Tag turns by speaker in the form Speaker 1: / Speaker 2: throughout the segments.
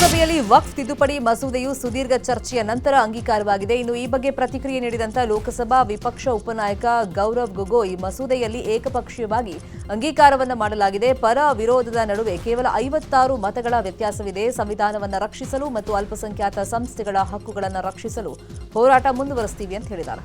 Speaker 1: ಲೋಕಸಭೆಯಲ್ಲಿ ವಕ್ಫ್ ತಿದ್ದುಪಡಿ ಮಸೂದೆಯು ಸುದೀರ್ಘ ಚರ್ಚೆಯ ನಂತರ ಅಂಗೀಕಾರವಾಗಿದೆ. ಇನ್ನು ಈ ಬಗ್ಗೆ ಪ್ರತಿಕ್ರಿಯೆ ನೀಡಿದಂತ ಲೋಕಸಭಾ ವಿಪಕ್ಷ ಉಪನಾಯಕ ಗೌರವ್ ಗೊಗೋಯ್ ಮಸೂದೆಯಲ್ಲಿ ಏಕಪಕ್ಷೀಯವಾಗಿ ಅಂಗೀಕಾರವನ್ನು ಮಾಡಲಾಗಿದೆ. ಪರ ವಿರೋಧದ ನಡುವೆ ಕೇವಲ ಐವತ್ತಾರು ಮತಗಳ ವ್ಯತ್ಯಾಸವಿದೆ. ಸಂವಿಧಾನವನ್ನು ರಕ್ಷಿಸಲು ಮತ್ತು ಅಲ್ಪಸಂಖ್ಯಾತ ಸಂಸ್ಥೆಗಳ ಹಕ್ಕುಗಳನ್ನು ರಕ್ಷಿಸಲು ಹೋರಾಟ ಮುಂದುವರಿಸ್ತೀವಿ ಅಂತ ಹೇಳಿದ್ದಾರೆ.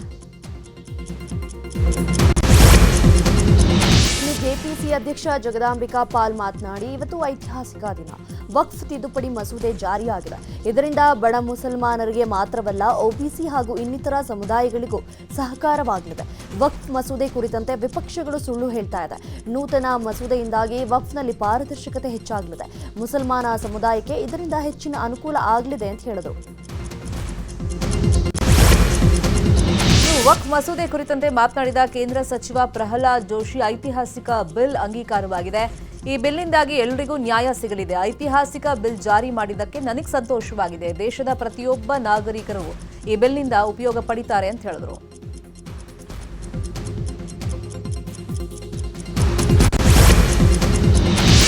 Speaker 2: ಜೆಪಿಸಿ ಅಧ್ಯಕ್ಷ ಜಗದಾಂಬಿಕಾ ಪಾಲ್ ಮಾತನಾಡಿ, ಇವತ್ತು ಐತಿಹಾಸಿಕ ದಿನ. ವಕ್ಫ್ ತಿದ್ದುಪಡಿ ಮಸೂದೆ ಜಾರಿಯಾಗಿದೆ. ಇದರಿಂದ ಬಡ ಮುಸಲ್ಮಾನರಿಗೆ ಮಾತ್ರವಲ್ಲ ಒಬಿಸಿ ಹಾಗೂ ಇನ್ನಿತರ ಸಮುದಾಯಗಳಿಗೂ ಸಹಕಾರವಾಗಲಿದೆ. ವಕ್ಫ್ ಮಸೂದೆ ಕುರಿತಂತೆ ವಿಪಕ್ಷಗಳು ಸುಳ್ಳು ಹೇಳ್ತಾ ಇದೆ. ನೂತನ ಮಸೂದೆಯಿಂದಾಗಿ ವಕ್ಫ್ನಲ್ಲಿ ಪಾರದರ್ಶಕತೆ ಹೆಚ್ಚಾಗಲಿದೆ. ಮುಸಲ್ಮಾನ ಸಮುದಾಯಕ್ಕೆ ಇದರಿಂದ ಹೆಚ್ಚಿನ ಅನುಕೂಲ ಆಗಲಿದೆ, ಅಂತ ಹೇಳಿದರು.
Speaker 1: ವಕ್ಫ್ ಮಸೂದೆ ಕುರಿತಂತೆ ಮಾತನಾಡಿದ ಕೇಂದ್ರ ಸಚಿವ ಪ್ರಹ್ಲಾದ್ ಜೋಶಿ, ಐತಿಹಾಸಿಕ ಬಿಲ್ ಅಂಗೀಕಾರವಾಗಿದೆ. ಈ ಬಿಲ್ನಿಂದಾಗಿ ಎಲ್ಲರಿಗೂ ನ್ಯಾಯ ಸಿಗಲಿದೆ. ಐತಿಹಾಸಿಕ ಬಿಲ್ ಜಾರಿ ಮಾಡಿದ್ದಕ್ಕೆ ನನಗೆ ಸಂತೋಷವಾಗಿದೆ. ದೇಶದ ಪ್ರತಿಯೊಬ್ಬ ನಾಗರಿಕರು ಈ ಬಿಲ್ನಿಂದ ಉಪಯೋಗ ಪಡಿತಾರೆ ಅಂತ ಹೇಳಿದ್ರು.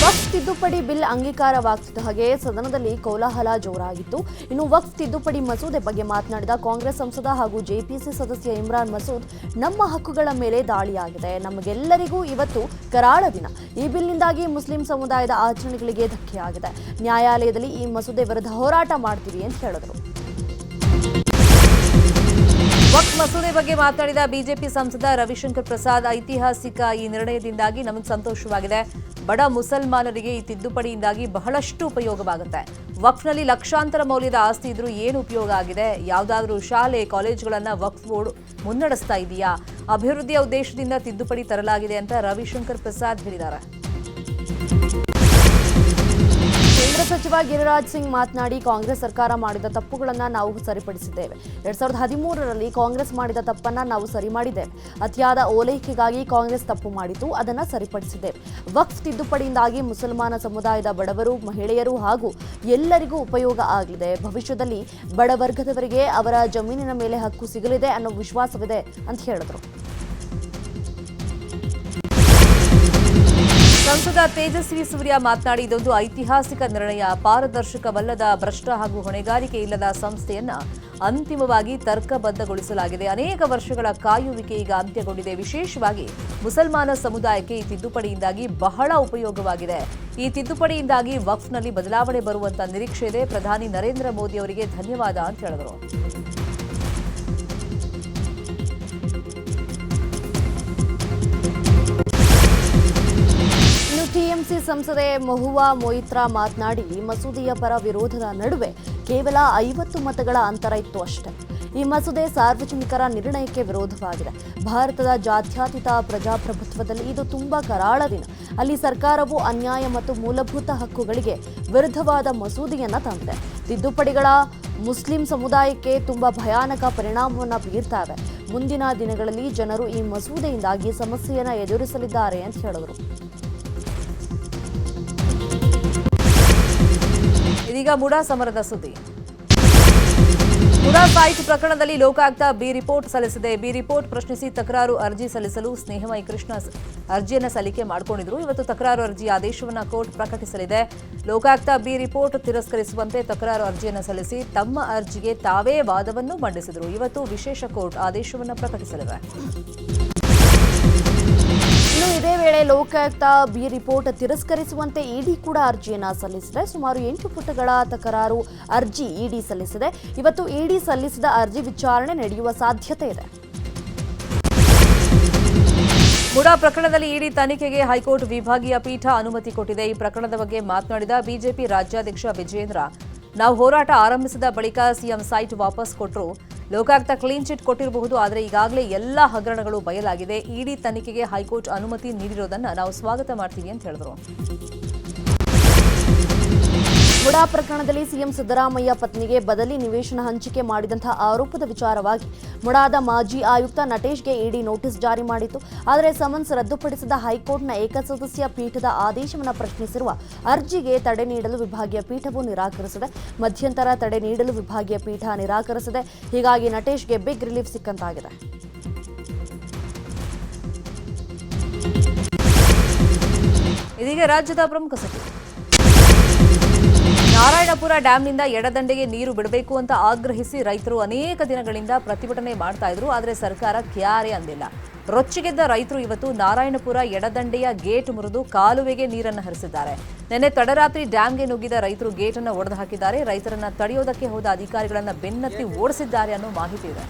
Speaker 2: ವಕ್ಫ್ ತಿದ್ದುಪಡಿ ಬಿಲ್ ಅಂಗೀಕಾರವಾಗ್ತಿದ್ದ ಹಾಗೆ ಸದನದಲ್ಲಿ ಕೋಲಾಹಲ ಜೋರಾಗಿತ್ತು. ಇನ್ನು ವಕ್ಫ್ ತಿದ್ದುಪಡಿ ಮಸೂದೆ ಬಗ್ಗೆ ಮಾತನಾಡಿದ ಕಾಂಗ್ರೆಸ್ ಸಂಸದ ಹಾಗೂ ಜೆಪಿಸಿ ಸದಸ್ಯ ಇಮ್ರಾನ್ ಮಸೂದ್, ನಮ್ಮ ಹಕ್ಕುಗಳ ಮೇಲೆ ದಾಳಿಯಾಗಿದೆ. ನಮಗೆಲ್ಲರಿಗೂ ಇವತ್ತು ಕರಾಳ ದಿನ. ಈ ಬಿಲ್ನಿಂದಾಗಿ ಮುಸ್ಲಿಂ ಸಮುದಾಯದ ಆಚರಣೆಗಳಿಗೆ ಧಕ್ಕೆಯಾಗಿದೆ. ನ್ಯಾಯಾಲಯದಲ್ಲಿ ಈ ಮಸೂದೆ ವಿರುದ್ಧ ಹೋರಾಟ ಮಾಡ್ತೀವಿ ಅಂತ ಹೇಳಿದರು.
Speaker 1: ವಕ್ಫ್ ಮಸೂದೆ ಬಗ್ಗೆ ಮಾತನಾಡಿದ ಬಿಜೆಪಿ ಸಂಸದ ರವಿಶಂಕರ್ ಪ್ರಸಾದ್, ಐತಿಹಾಸಿಕ ಈ ನಿರ್ಣಯದಿಂದಾಗಿ ನಮಗೆ ಸಂತೋಷವಾಗಿದೆ. ಬಡ ಮುಸಲ್ಮಾನರಿಗೆ ಈ ತಿದ್ದುಪಡಿಯಿಂದಾಗಿ ಬಹಳಷ್ಟು ಉಪಯೋಗವಾಗುತ್ತೆ. ವಕ್ಫ್ನಲ್ಲಿ ಲಕ್ಷಾಂತರ ಮೌಲ್ಯದ ಆಸ್ತಿ ಇದ್ರೂ ಏನು ಉಪಯೋಗ ಆಗಿದೆ? ಯಾವುದಾದ್ರೂ ಶಾಲೆ, ಕಾಲೇಜುಗಳನ್ನ ವಕ್ಫ್ ಬೋರ್ಡ್ ಮುನ್ನಡೆಸ್ತಾ ಇದೆಯಾ? ಅಭಿವೃದ್ಧಿಯ ಉದ್ದೇಶದಿಂದ ತಿದ್ದುಪಡಿ ತರಲಾಗಿದೆ ಅಂತ ರವಿಶಂಕರ್ ಪ್ರಸಾದ್ ಹೇಳಿದ್ದಾರೆ.
Speaker 2: ಕೇಂದ್ರ ಸಚಿವ ಗಿರಿರಾಜ್ ಸಿಂಗ್ ಮಾತನಾಡಿ, ಕಾಂಗ್ರೆಸ್ ಸರ್ಕಾರ ಮಾಡಿದ ತಪ್ಪುಗಳನ್ನು ನಾವು ಸರಿಪಡಿಸಿದ್ದೇವೆ. ಎರಡ್ ಸಾವಿರದ ಹದಿಮೂರರಲ್ಲಿ ಕಾಂಗ್ರೆಸ್ ಮಾಡಿದ ತಪ್ಪನ್ನ ನಾವು ಸರಿ ಮಾಡಿದ್ದೇವೆ. ಅತಿಯಾದ ಓಲೈಕೆಗಾಗಿ ಕಾಂಗ್ರೆಸ್ ತಪ್ಪು ಮಾಡಿತು ಅದನ್ನು ಸರಿಪಡಿಸಿದ್ದೇವೆ. ವಕ್ಫ್ ತಿದ್ದುಪಡಿಯಿಂದಾಗಿ ಮುಸಲ್ಮಾನ ಸಮುದಾಯದ ಬಡವರು, ಮಹಿಳೆಯರು ಹಾಗೂ ಎಲ್ಲರಿಗೂ ಉಪಯೋಗ ಆಗಲಿದೆ. ಭವಿಷ್ಯದಲ್ಲಿ ಬಡವರ್ಗದವರಿಗೆ ಅವರ ಜಮೀನಿನ ಮೇಲೆ ಹಕ್ಕು ಸಿಗಲಿದೆ ಅನ್ನೋ ವಿಶ್ವಾಸವಿದೆ ಅಂತ ಹೇಳಿದ್ರು.
Speaker 1: ಸಂಸದ ತೇಜಸ್ವಿ ಸೂರ್ಯ ಮಾತನಾಡಿ, ಇದೊಂದು ಐತಿಹಾಸಿಕ ನಿರ್ಣಯ. ಪಾರದರ್ಶಕವಲ್ಲದ ಭ್ರಷ್ಟ ಹಾಗೂ ಹೊಣೆಗಾರಿಕೆ ಇಲ್ಲದ ಸಂಸ್ಥೆಯನ್ನ ಅಂತಿಮವಾಗಿ ತರ್ಕಬದ್ಧಗೊಳಿಸಲಾಗಿದೆ. ಅನೇಕ ವರ್ಷಗಳ ಕಾಯುವಿಕೆ ಈಗ ಅಂತ್ಯಗೊಂಡಿದೆ. ವಿಶೇಷವಾಗಿ ಮುಸಲ್ಮಾನ ಸಮುದಾಯಕ್ಕೆ ಈ ತಿದ್ದುಪಡಿಯಿಂದಾಗಿ ಬಹಳ ಉಪಯೋಗವಾಗಿದೆ. ಈ ತಿದ್ದುಪಡಿಯಿಂದಾಗಿ ವಕ್ಫ್ನಲ್ಲಿ ಬದಲಾವಣೆ ಬರುವಂತ ನಿರೀಕ್ಷೆ ಇದೆ. ಪ್ರಧಾನಿ ನರೇಂದ್ರ ಮೋದಿ ಅವರಿಗೆ ಧನ್ಯವಾದ ಅಂತ ಹೇಳಿದರು.
Speaker 2: ಟಿಎಂಸಿ ಸಂಸದೆ ಮಹುವಾ ಮೊಯಿತ್ರಾ ಮಾತನಾಡಿ, ಮಸೂದೆಯ ಪರ ವಿರೋಧದ ನಡುವೆ ಕೇವಲ ಐವತ್ತು ಮತಗಳ ಅಂತರ ಇತ್ತು ಅಷ್ಟೇ. ಈ ಮಸೂದೆ ಸಾರ್ವಜನಿಕರ ನಿರ್ಣಯಕ್ಕೆ ವಿರೋಧವಾಗಿದೆ. ಭಾರತದ ಜಾತ್ಯತೀತ ಪ್ರಜಾಪ್ರಭುತ್ವದಲ್ಲಿ ಇದು ತುಂಬಾ ಕರಾಳ ದಿನ. ಅಲ್ಲಿ ಸರ್ಕಾರವು ಅನ್ಯಾಯ ಮತ್ತು ಮೂಲಭೂತ ಹಕ್ಕುಗಳಿಗೆ ವಿರುದ್ಧವಾದ ಮಸೂದೆಯನ್ನ ತಂದಿದೆ. ತಿದ್ದುಪಡಿಗಳ ಮುಸ್ಲಿಂ ಸಮುದಾಯಕ್ಕೆ ತುಂಬಾ ಭಯಾನಕ ಪರಿಣಾಮವನ್ನು ಬೀರ್ತಾವೆ ಮುಂದಿನ ದಿನಗಳಲ್ಲಿ ಜನರು ಈ ಮಸೂದೆಯಿಂದಾಗಿ ಸಮಸ್ಯೆಯನ್ನು ಎದುರಿಸಲಿದ್ದಾರೆ ಅಂತ ಹೇಳಿದರು
Speaker 1: ಇದೀಗ ಮುಡಾ ಸಮರದ ಸುದ್ದಿ. ಮುಡಾ ಸೈಟ್ ಪ್ರಕರಣದಲ್ಲಿ ಲೋಕಾಯುಕ್ತ ಬಿ ರಿಪೋರ್ಟ್ ಸಲ್ಲಿಸಿದೆ. ಬಿ ರಿಪೋರ್ಟ್ ಪ್ರಶ್ನಿಸಿ ತಕರಾರು ಅರ್ಜಿ ಸಲ್ಲಿಸಲು ಸ್ನೇಹಮಯಿ ಕೃಷ್ಣ ಅರ್ಜಿಯನ್ನು ಸಲ್ಲಿಕೆ ಮಾಡಿಕೊಂಡಿದ್ರು. ಇವತ್ತು ತಕರಾರು ಅರ್ಜಿ ಆದೇಶವನ್ನು ಕೋರ್ಟ್ ಪ್ರಕಟಿಸಲಿದೆ. ಲೋಕಾಯುಕ್ತ ಬಿ ರಿಪೋರ್ಟ್ ತಿರಸ್ಕರಿಸುವಂತೆ ತಕರಾರು ಅರ್ಜಿಯನ್ನು ಸಲ್ಲಿಸಿ ತಮ್ಮ ಅರ್ಜಿಗೆ ತಾವೇ ವಾದವನ್ನು ಮಂಡಿಸಿದರು. ಇವತ್ತು ವಿಶೇಷ ಕೋರ್ಟ್ ಆದೇಶವನ್ನು ಪ್ರಕಟಿಸಲಿದೆ.
Speaker 2: ಇದೇ ವೇಳೆ ಲೋಕಾಯುಕ್ತ ಬಿ ರಿಪೋರ್ಟ್ ತಿರಸ್ಕರಿಸುವಂತೆ ಇಡಿ ಕೂಡ ಅರ್ಜಿಯನ್ನು ಸಲ್ಲಿಸಿದೆ. ಸುಮಾರು ಎಂಟು ಪುಟಗಳ ತಕರಾರು ಅರ್ಜಿ ಇಡಿ ಸಲ್ಲಿಸಿದೆ. ಇವತ್ತು ಇಡಿ ಸಲ್ಲಿಸಿದ ಅರ್ಜಿ ವಿಚಾರಣೆ ನಡೆಯುವ ಸಾಧ್ಯತೆ ಇದೆ.
Speaker 1: ಮುಡಾ ಪ್ರಕರಣದಲ್ಲಿ ಇಡಿ ತನಿಖೆಗೆ ಹೈಕೋರ್ಟ್ ವಿಭಾಗೀಯ ಪೀಠ ಅನುಮತಿ ಕೊಟ್ಟಿದೆ. ಈ ಪ್ರಕರಣದ ಬಗ್ಗೆ ಮಾತನಾಡಿದ ಬಿಜೆಪಿ ರಾಜ್ಯಾಧ್ಯಕ್ಷ ವಿಜೇಂದ್ರ ನಾವು ಹೋರಾಟ ಆರಂಭಿಸಿದ ಬಳಿಕ ಸಿಎಂ ಸೈಟ್ ವಾಪಸ್ ಕೊಟ್ಟರು ಲೋಕಾಯುಕ್ತ ಕ್ಲೀನ್ ಚಿಟ್ ಕೊಟ್ಟಿರಬಹುದು, ಆದರೆ ಈಗಾಗಲೇ ಎಲ್ಲ ಹಗರಣಗಳು ಬಯಲಾಗಿದೆ. ಇಡಿ ತನಿಖೆಗೆ ಹೈಕೋರ್ಟ್ ಅನುಮತಿ ನೀಡಿರೋದನ್ನು ನಾವು ಸ್ವಾಗತ ಮಾಡ್ತೀವಿ ಅಂತ ಹೇಳಿದ್ರು.
Speaker 2: ಮುಡಾ ಪ್ರಕರಣದಲ್ಲಿ ಸಿಎಂ ಸಿದ್ದರಾಮಯ್ಯ ಪತ್ನಿಗೆ ಬದಲಿ ನಿವೇಶನ ಹಂಚಿಕೆ ಮಾಡಿದಂತಹ ಆರೋಪದ ವಿಚಾರವಾಗಿ ಮುಡಾದ ಮಾಜಿ ಆಯುಕ್ತ ನಟೇಶ್ಗೆ ಇಡಿ ನೋಟಿಸ್ ಜಾರಿ ಮಾಡಿತ್ತು. ಆದರೆ ಸಮನ್ಸ್ ರದ್ದುಪಡಿಸಿದ ಹೈಕೋರ್ಟ್ನ ಏಕಸದಸ್ಯ ಪೀಠದ ಆದೇಶವನ್ನು ಪ್ರಶ್ನಿಸಿರುವ ಅರ್ಜಿಗೆ ತಡೆ ನೀಡಲು ವಿಭಾಗೀಯ ಪೀಠವು ನಿರಾಕರಿಸಿದೆ. ಮಧ್ಯಂತರ ತಡೆ ನೀಡಲು ವಿಭಾಗೀಯ ಪೀಠ ನಿರಾಕರಿಸಿದೆ. ಹೀಗಾಗಿ ನಟೇಶ್ಗೆ ಬಿಗ್ ರಿಲೀಫ್ ಸಿಕ್ಕಂತಾಗಿದೆ.
Speaker 1: ಇದೀಗ ರಾಜ್ಯದ ಪ್ರಮುಖ ಸುದ್ದಿ. ನಾರಾಯಣಪುರ ಡ್ಯಾಂನಿಂದ ಎಡದಂಡೆಗೆ ನೀರು ಬಿಡಬೇಕು ಅಂತ ಆಗ್ರಹಿಸಿ ರೈತರು ಅನೇಕ ದಿನಗಳಿಂದ ಪ್ರತಿಭಟನೆ ಮಾಡ್ತಾ ಇದ್ರು, ಆದರೆ ಸರ್ಕಾರ ಕ್ಯಾರೆ ಅಂದಿಲ್ಲ. ರೊಚ್ಚಿಗೆದ್ದ ರೈತರು ಇವತ್ತು ನಾರಾಯಣಪುರ ಎಡದಂಡೆಯ ಗೇಟ್ ಮುರಿದು ಕಾಲುವೆಗೆ ನೀರನ್ನು ಹರಿಸಿದ್ದಾರೆ. ನಿನ್ನೆ ತಡರಾತ್ರಿ ಡ್ಯಾಂಗೆ ನುಗ್ಗಿದ ರೈತರು ಗೇಟನ್ನು ಒಡೆದು ಹಾಕಿದ್ದಾರೆ ರೈತರನ್ನ ತಡೆಯೋದಕ್ಕೆ ಹೋದ ಅಧಿಕಾರಿಗಳನ್ನ ಬೆನ್ನತ್ತಿ ಓಡಿಸಿದ್ದಾರೆ ಅನ್ನೋ ಮಾಹಿತಿ ಇದೆ.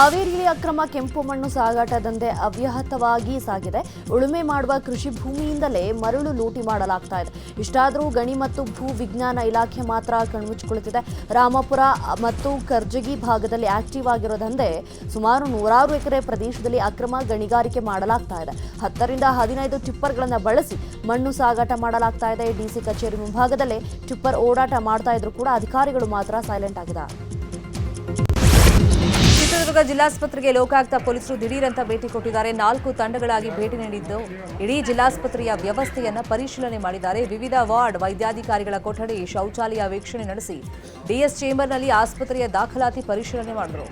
Speaker 2: ಹಾವೇರಿಯಲ್ಲಿ ಅಕ್ರಮ ಕೆಂಪು ಮಣ್ಣು ಸಾಗಾಟ ದಂಧೆ ಅವ್ಯಾಹತವಾಗಿ ಸಾಗಿದೆ. ಉಳುಮೆ ಮಾಡುವ ಕೃಷಿ ಭೂಮಿಯಿಂದಲೇ ಮರಳು ಲೂಟಿ ಮಾಡಲಾಗ್ತಾ ಇದೆ. ಇಷ್ಟಾದರೂ ಗಣಿ ಮತ್ತು ಭೂ ವಿಜ್ಞಾನ ಇಲಾಖೆ ಮಾತ್ರ ಕಣ್ಮುಚ್ಚಿಕೊಳ್ಳುತ್ತಿದೆ. ರಾಮಪುರ ಮತ್ತು ಕರ್ಜಗಿ ಭಾಗದಲ್ಲಿ ಆಕ್ಟಿವ್ ಆಗಿರೋ ದಂಧೆ ಸುಮಾರು ನೂರಾರು ಎಕರೆ ಪ್ರದೇಶದಲ್ಲಿ ಅಕ್ರಮ ಗಣಿಗಾರಿಕೆ ಮಾಡಲಾಗ್ತಾ ಇದೆ. ಹತ್ತರಿಂದ ಹದಿನೈದು ಟಿಪ್ಪರ್ಗಳನ್ನು ಬಳಸಿ ಮಣ್ಣು ಸಾಗಾಟ ಮಾಡಲಾಗ್ತಾ ಇದೆ. ಡಿಸಿ ಕಚೇರಿ ಮುಂಭಾಗದಲ್ಲೇ ಟಿಪ್ಪರ್ ಓಡಾಟ ಮಾಡ್ತಾ ಇದ್ರು ಕೂಡ ಅಧಿಕಾರಿಗಳು ಮಾತ್ರ ಸೈಲೆಂಟ್ ಆಗಿದ್ದಾರೆ.
Speaker 1: ಚಿತ್ರದುರ್ಗ ಜಿಲ್ಲಾಸ್ಪತ್ರೆಗೆ ಲೋಕಾಯುಕ್ತ ಪೊಲೀಸರು ದಿಢೀರಂತ ಭೇಟಿ ಕೊಟ್ಟಿದ್ದಾರೆ. ನಾಲ್ಕು ತಂಡಗಳಾಗಿ ಭೇಟಿ ನೀಡಿದ್ದು, ಇಡೀ ಜಿಲ್ಲಾಸ್ಪತ್ರೆಯ ವ್ಯವಸ್ಥೆಯನ್ನು ಪರಿಶೀಲನೆ ಮಾಡಿದ್ದಾರೆ. ವಿವಿಧ ವಾರ್ಡ್ ವೈದ್ಯಾಧಿಕಾರಿಗಳ ಕೊಠಡಿ, ಶೌಚಾಲಯ ವೀಕ್ಷಣೆ ನಡೆಸಿ ಡಿಎಸ್ ಚೇಂಬರ್ನಲ್ಲಿ ಆಸ್ಪತ್ರೆಯ ದಾಖಲಾತಿ ಪರಿಶೀಲನೆ ಮಾಡಿದರು.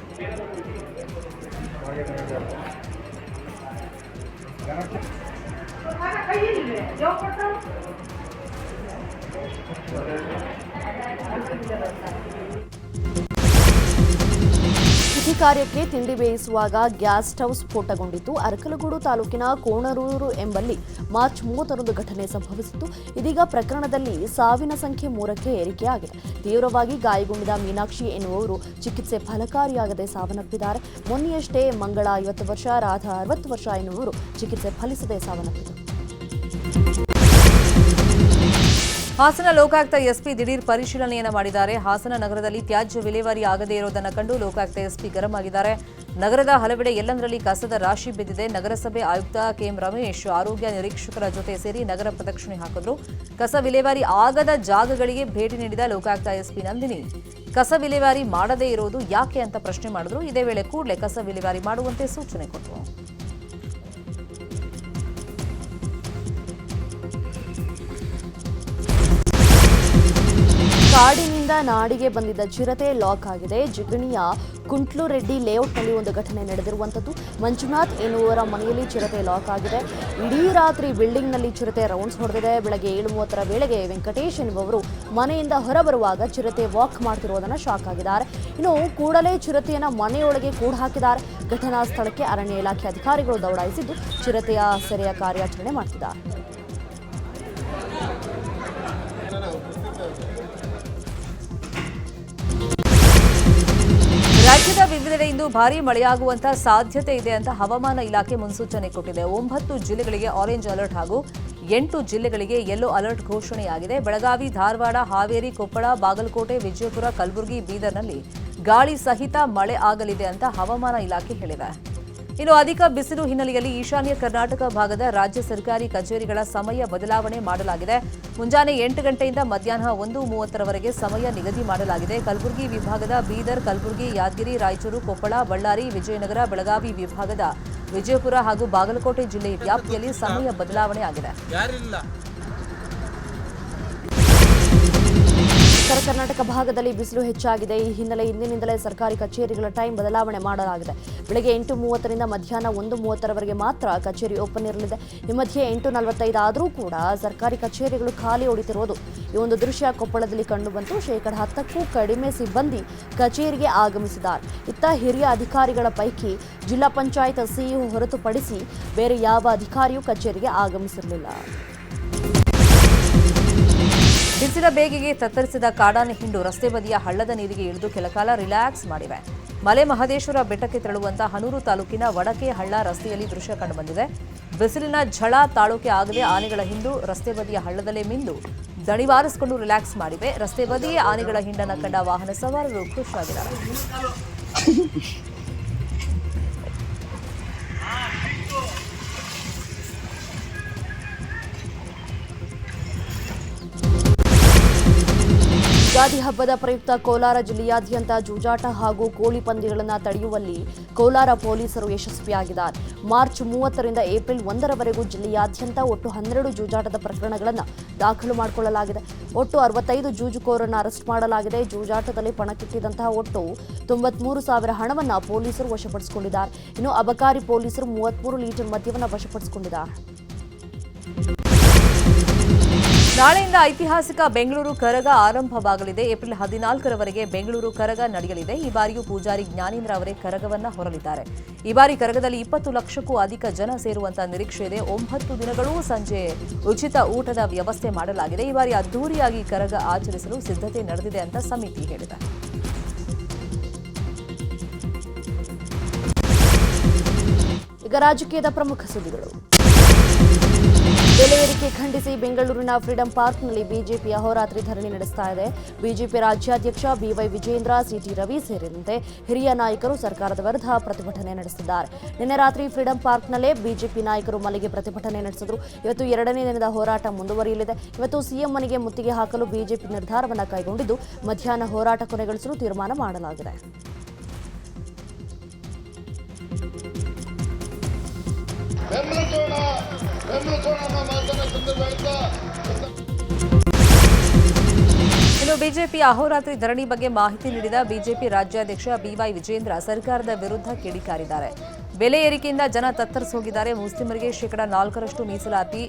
Speaker 2: ತಿಥಿ ಕಾರ್ಯಕ್ಕೆ ತಿಂಡಿ ಬೇಯಿಸುವಾಗ ಗ್ಯಾಸ್ ಸ್ಟವ್ ಸ್ಫೋಟಗೊಂಡಿತು ಅರಕಲಗೂಡು ತಾಲೂಕಿನ ಕೋಣರೂರು ಎಂಬಲ್ಲಿ ಮಾರ್ಚ್ ಮೂವತ್ತರಂದು ಘಟನೆ ಸಂಭವಿಸಿತ್ತು. ಇದೀಗ ಪ್ರಕರಣದಲ್ಲಿ ಸಾವಿನ ಸಂಖ್ಯೆ ಮೂರಕ್ಕೆ ಏರಿಕೆಯಾಗಿದೆ. ತೀವ್ರವಾಗಿ ಗಾಯಗೊಂಡಿದ ಮೀನಾಕ್ಷಿ ಎನ್ನುವವರು ಚಿಕಿತ್ಸೆ ಫಲಕಾರಿಯಾಗದೆ ಸಾವನ್ನಪ್ಪಿದ್ದಾರೆ. ಮೊನ್ನೆಯಷ್ಟೇ ಮಂಗಳ ಐವತ್ತು ವರ್ಷ, ರಾಧಾ ಅರವತ್ತು ವರ್ಷ ಎನ್ನುವರು ಚಿಕಿತ್ಸೆ ಫಲಿಸದೆ ಸಾವನ್ನಪ್ಪಿದರು
Speaker 1: ಹಾಸನ ಲೋಕಾಯುಕ್ತ ಎಸ್ಪಿ ದಿಢೀರ್ ಪರಿಶೀಲನೆಯನ್ನ ಮಾಡಿದ್ದಾರೆ. ಹಾಸನ ನಗರದಲ್ಲಿ ತ್ಯಾಜ್ಯ ವಿಲೇವಾರಿ ಆಗದೇ ಇರೋದನ್ನ ಕಂಡು ಲೋಕಾಯುಕ್ತ ಎಸ್ಪಿ ಗರಂ ಆಗಿದ್ದಾರೆ. ನಗರದ ಹಲವೆಡೆ ಎಲ್ಲಂದರಲ್ಲಿ ಕಸದ ರಾಶಿ ಬಿದ್ದಿದೆ. ನಗರಸಭೆ ಆಯುಕ್ತ ಕೆಎಂ ರಮೇಶ್ ಆರೋಗ್ಯ ನಿರೀಕ್ಷಕರ ಜೊತೆ ಸೇರಿ ನಗರ ಪ್ರದಕ್ಷಿಣೆ ಹಾಕಿದ್ರು. ಕಸ ವಿಲೇವಾರಿ ಆಗದ ಜಾಗಗಳಿಗೆ ಭೇಟಿ ನೀಡಿದ ಲೋಕಾಯುಕ್ತ ಎಸ್ಪಿ ನಂದಿನಿ, ಕಸ ವಿಲೇವಾರಿ ಮಾಡದೇ ಇರೋದು ಯಾಕೆ ಅಂತ ಪ್ರಶ್ನೆ ಮಾಡಿದ್ರು. ಇದೇ ವೇಳೆ ಕೂಡಲೇ ಕಸ ವಿಲೇವಾರಿ ಮಾಡುವಂತೆ ಸೂಚನೆ ಕೊಟ್ಟರು.
Speaker 2: ಕಾಡಿನಿಂದ ನಾಡಿಗೆ ಬಂದಿದ್ದ ಚಿರತೆ ಲಾಕ್ ಆಗಿದೆ. ಜಿಗಣಿಯ ಕುಂಟ್ಲು ರೆಡ್ಡಿ ಲೇಔಟ್ನಲ್ಲಿ ಒಂದು ಘಟನೆ ನಡೆದಿರುವಂಥದ್ದು. ಮಂಜುನಾಥ್ ಎನ್ನುವರ ಮನೆಯಲ್ಲಿ ಚಿರತೆ ಲಾಕ್ ಆಗಿದೆ. ಇಡೀ ರಾತ್ರಿ ಬಿಲ್ಡಿಂಗ್ನಲ್ಲಿ ಚಿರತೆ ರೌಂಡ್ಸ್ ಹೊಡೆದಿದೆ. ಬೆಳಗ್ಗೆ ಏಳು ಮೂವತ್ತರ ವೇಳೆಗೆ ವೆಂಕಟೇಶ್ ಎನ್ನುವರು ಮನೆಯಿಂದ ಹೊರಬರುವಾಗ ಚಿರತೆ ವಾಕ್ ಮಾಡ್ತಿರುವುದನ್ನು ಶಾಕ್ ಆಗಿದ್ದಾರೆ. ಇನ್ನು ಕೂಡಲೇ ಚಿರತೆಯನ್ನು ಮನೆಯೊಳಗೆ ಕೂಡ ಹಾಕಿದ್ದಾರೆ. ಘಟನಾ ಸ್ಥಳಕ್ಕೆ ಅರಣ್ಯ ಇಲಾಖೆ ಅಧಿಕಾರಿಗಳು ದೌಡಾಯಿಸಿದ್ದು ಚಿರತೆಯ ಸೆರೆಯ ಕಾರ್ಯಾಚರಣೆ ಮಾಡ್ತಿದ್ದಾರೆ.
Speaker 1: ರಾಜ್ಯದ ವಿವಿಧೆಡೆ ಇಂದು ಭಾರೀ ಮಳೆಯಾಗುವಂತಹ ಸಾಧ್ಯತೆ ಇದೆ ಅಂತ ಹವಾಮಾನ ಇಲಾಖೆ ಮುನ್ಸೂಚನೆ ಕೊಟ್ಟಿದೆ. ಒಂಬತ್ತು ಜಿಲ್ಲೆಗಳಿಗೆ ಆರೆಂಜ್ ಅಲರ್ಟ್ ಹಾಗೂ ಎಂಟು ಜಿಲ್ಲೆಗಳಿಗೆ ಯೆಲ್ಲೋ ಅಲರ್ಟ್ ಘೋಷಣೆಯಾಗಿದೆ. ಬೆಳಗಾವಿ, ಧಾರವಾಡ, ಹಾವೇರಿ, ಕೊಪ್ಪಳ, ಬಾಗಲಕೋಟೆ, ವಿಜಯಪುರ, ಕಲಬುರಗಿ, ಬೀದರ್ನಲ್ಲಿ ಗಾಳಿ ಸಹಿತ ಮಳೆ ಆಗಲಿದೆ ಅಂತ ಹವಾಮಾನ ಇಲಾಖೆ ಹೇಳಿದೆ. ಇನ್ನು ಅಧಿಕ ಬಿಸಿಲು ಹಿನ್ನೆಲೆಯಲ್ಲಿ ಈಶಾನ್ಯ ಕರ್ನಾಟಕ ಭಾಗದ ರಾಜ್ಯ ಸರ್ಕಾರಿ ಕಚೇರಿಗಳ ಸಮಯ ಬದಲಾವಣೆ ಮಾಡಲಾಗಿದೆ. ಮುಂಜಾನೆ ಎಂಟು ಗಂಟೆಯಿಂದ ಮಧ್ಯಾಹ್ನ ಒಂದು ಮೂವತ್ತರವರೆಗೆ ಸಮಯ ನಿಗದಿ ಮಾಡಲಾಗಿದೆ. ಕಲಬುರಗಿ ವಿಭಾಗದ ಬೀದರ್, ಕಲಬುರಗಿ, ಯಾದಗಿರಿ, ರಾಯಚೂರು, ಕೊಪ್ಪಳ, ಬಳ್ಳಾರಿ, ವಿಜಯನಗರ, ಬೆಳಗಾವಿ ವಿಭಾಗದ ವಿಜಯಪುರ ಹಾಗೂ ಬಾಗಲಕೋಟೆ ಜಿಲ್ಲೆ ವ್ಯಾಪ್ತಿಯಲ್ಲಿ ಸಮಯ ಬದಲಾವಣೆ ಆಗಿದೆ.
Speaker 2: ಉತ್ತರ ಕರ್ನಾಟಕ ಭಾಗದಲ್ಲಿ ಬಿಸಿಲು ಹೆಚ್ಚಾಗಿದೆ. ಈ ಹಿನ್ನೆಲೆ ಇಂದಿನಿಂದಲೇ ಸರ್ಕಾರಿ ಕಚೇರಿಗಳ ಟೈಮ್ ಬದಲಾವಣೆ ಮಾಡಲಾಗಿದೆ. ಬೆಳಗ್ಗೆ ಎಂಟು ಮೂವತ್ತರಿಂದ ಮಧ್ಯಾಹ್ನ ಒಂದು ಮೂವತ್ತರವರೆಗೆ ಮಾತ್ರ ಕಚೇರಿ ಓಪನ್ ಇರಲಿದೆ. ಈ ಮಧ್ಯೆ ಎಂಟು ನಲವತ್ತೈದು ಆದರೂ ಕೂಡ ಸರ್ಕಾರಿ ಕಚೇರಿಗಳು ಖಾಲಿ ಹೊಡಿತಿರುವುದು ಈ ಒಂದು ದೃಶ್ಯ ಕೊಪ್ಪಳದಲ್ಲಿ ಕಂಡುಬಂತು. ಶೇಕಡ ಹತ್ತಕ್ಕೂ ಕಡಿಮೆ ಸಿಬ್ಬಂದಿ ಕಚೇರಿಗೆ ಆಗಮಿಸಿದ್ದಾರೆ. ಇತ್ತ ಹಿರಿಯ ಅಧಿಕಾರಿಗಳ ಪೈಕಿ ಜಿಲ್ಲಾ ಪಂಚಾಯತ್ ಸಿಇಒ ಹೊರತುಪಡಿಸಿ ಬೇರೆ ಯಾವ ಅಧಿಕಾರಿಯೂ ಕಚೇರಿಗೆ ಆಗಮಿಸಿರಲಿಲ್ಲ.
Speaker 1: ಬಿಸಿಲ ಬೇಗೆಗೆ ತತ್ತರಿಸಿದ ಕಾಡಾನೆ ಹಿಂಡು ರಸ್ತೆ ಬದಿಯ ಹಳ್ಳದ ನೀರಿಗೆ ಇಳಿದು ಕೆಲಕಾಲ ರಿಲ್ಯಾಕ್ಸ್ ಮಾಡಿವೆ. ಮಲೆ ಮಹದೇಶ್ವರ ಬೆಟ್ಟಕ್ಕೆ ತೆರಳುವಂತಹ ಹನೂರು ತಾಲೂಕಿನ ವಡಕೆ ಹಳ್ಳ ರಸ್ತೆಯಲ್ಲಿ ದೃಶ್ಯ ಕಂಡುಬಂದಿದೆ. ಬಿಸಿಲಿನ ಝಳ ತಾಳೋಕೆ ಆಗದೆ ಆನೆಗಳ ಹಿಂಡು ರಸ್ತೆ ಬದಿಯ ಹಳ್ಳದಲ್ಲೇ ಮಿಂದು ದಣಿವಾರಿಸಿಕೊಂಡು ರಿಲ್ಯಾಕ್ಸ್ ಮಾಡಿವೆ. ರಸ್ತೆ ಬದಿಯೇ ಆನೆಗಳ ಹಿಂಡನ್ನು ಕಂಡ ವಾಹನ ಸವಾರರು ಖುಷಿಯಾಗಿದ್ದಾರೆ.
Speaker 2: ಯುಗಾದಿ ಹಬ್ಬದ ಪ್ರಯುಕ್ತ ಕೋಲಾರ ಜಿಲ್ಲೆಯಾದ್ಯಂತ ಜೂಜಾಟ ಹಾಗೂ ಕೋಳಿ ಪಂದ್ಯಗಳನ್ನು ತಡೆಯುವಲ್ಲಿ ಕೋಲಾರ ಪೊಲೀಸರು ಯಶಸ್ವಿಯಾಗಿದ್ದಾರೆ. ಮಾರ್ಚ್ ಮೂವತ್ತರಿಂದ ಏಪ್ರಿಲ್ ಒಂದರವರೆಗೂ ಜಿಲ್ಲೆಯಾದ್ಯಂತ ಒಟ್ಟು ಹನ್ನೆರಡು ಜೂಜಾಟದ ಪ್ರಕರಣಗಳನ್ನು ದಾಖಲು ಮಾಡಿಕೊಳ್ಳಲಾಗಿದೆ. ಒಟ್ಟು ಅರವತ್ತೈದು ಜೂಜುಕೋರನ್ನು ಅರೆಸ್ಟ್ ಮಾಡಲಾಗಿದೆ. ಜೂಜಾಟದಲ್ಲಿ ಪಣಕ್ಕಿಟ್ಟಿದ್ದಂತಹ ಒಟ್ಟು ತೊಂಬತ್ಮೂರು ಸಾವಿರ ಹಣವನ್ನು ಪೊಲೀಸರು ವಶಪಡಿಸಿಕೊಂಡಿದ್ದಾರೆ. ಇನ್ನು ಅಬಕಾರಿ ಪೊಲೀಸರು ಮೂವತ್ಮೂರು ಲೀಟರ್ ಮದ್ಯವನ್ನು ವಶಪಡಿಸಿಕೊಂಡಿದ್ದಾರೆ.
Speaker 1: ನಾಳೆಯಿಂದ ಐತಿಹಾಸಿಕ ಬೆಂಗಳೂರು ಕರಗ ಆರಂಭವಾಗಲಿದೆ. ಏಪ್ರಿಲ್ ಹದಿನಾಲ್ಕರವರೆಗೆ ಬೆಂಗಳೂರು ಕರಗ ನಡೆಯಲಿದೆ. ಈ ಬಾರಿಯೂ ಪೂಜಾರಿ ಜ್ಞಾನೇಂದ್ರ ಅವರೇ ಕರಗವನ್ನ ಹೊರಲಿದ್ದಾರೆ. ಈ ಬಾರಿ ಕರಗದಲ್ಲಿ ಇಪ್ಪತ್ತು ಲಕ್ಷಕ್ಕೂ ಅಧಿಕ ಜನ ಸೇರುವಂತಹ ನಿರೀಕ್ಷೆ ಇದೆ. ಒಂಬತ್ತು ದಿನಗಳೂ ಸಂಜೆ ಉಚಿತ ಊಟದ ವ್ಯವಸ್ಥೆ ಮಾಡಲಾಗಿದೆ. ಈ ಬಾರಿ ಅದ್ದೂರಿಯಾಗಿ ಕರಗ ಆಚರಿಸಲು ಸಿದ್ಧತೆ ನಡೆದಿದೆ ಅಂತ ಸಮಿತಿ ಹೇಳಿದೆ.
Speaker 2: ಈಗ ರಾಜಕೀಯದ ಪ್ರಮುಖ ಸುದ್ದಿಗಳು. ಬೆಲೆ ಏರಿಕೆ ಖಂಡಿಸಿ ಬೆಂಗಳೂರಿನ ಫ್ರೀಡಂ ಪಾರ್ಕ್ನಲ್ಲಿ ಬಿಜೆಪಿ ಅಹೋರಾತ್ರಿ ಧರಣಿ ನಡೆಸ್ತಾ ಇದೆ. ಬಿಜೆಪಿ ರಾಜ್ಯಾಧ್ಯಕ್ಷ ಬಿವೈ ವಿಜೇಂದ್ರ ಸಿಟಿ ರವಿ ಸೇರಿದಂತೆ ಹಿರಿಯ ನಾಯಕರು ಸರ್ಕಾರದ ವಿರುದ್ಧ ಪ್ರತಿಭಟನೆ ನಡೆಸಿದ್ದಾರೆ. ನಿನ್ನೆ ರಾತ್ರಿ ಫ್ರೀಡಂ ಪಾರ್ಕ್ನಲ್ಲೇ ಬಿಜೆಪಿ ನಾಯಕರು ಮಲ್ಲಿಗೆ ಪ್ರತಿಭಟನೆ ನಡೆಸಿದರು. ಇವತ್ತು ಎರಡನೇ ದಿನದ ಹೋರಾಟ ಮುಂದುವರಿಯಲಿದೆ. ಇವತ್ತು ಸಿಎಂ ಮನೆಗೆ ಮುತ್ತಿಗೆ ಹಾಕಲು ಬಿಜೆಪಿ ನಿರ್ಧಾರವನ್ನು ಕೈಗೊಂಡಿದ್ದು, ಮಧ್ಯಾಹ್ನ ಹೋರಾಟ ಕೊನೆಗೊಳಿಸಲು ತೀರ್ಮಾನ ಮಾಡಲಾಗಿದೆ.
Speaker 3: ಬೆಂಬಲಿಸೋಣ
Speaker 1: ಇನ್ನು ಬಿಜೆಪಿ ಅಹೋರಾತ್ರಿ ಧರಣಿ ಬಗ್ಗೆ ಮಾಹಿತಿ ನೀಡಿದ ಬಿಜೆಪಿ ರಾಜ್ಯಾಧ್ಯಕ್ಷ ಬಿವೈ ವಿಜೇಂದ್ರ ಸರ್ಕಾರದ ವಿರುದ್ಧ ಕಿಡಿಕಾರಿದ್ದಾರೆ. ಬೆಲೆ ಏರಿಕೆಯಿಂದ ಜನ ತತ್ತರಿಸಿ ಹೋಗಿದ್ದಾರೆ ಮುಸ್ಲಿಮರಿಗೆ ಶೇಕಡಾ ನಾಲ್ಕರಷ್ಟು ಮೀಸಲಾತಿ.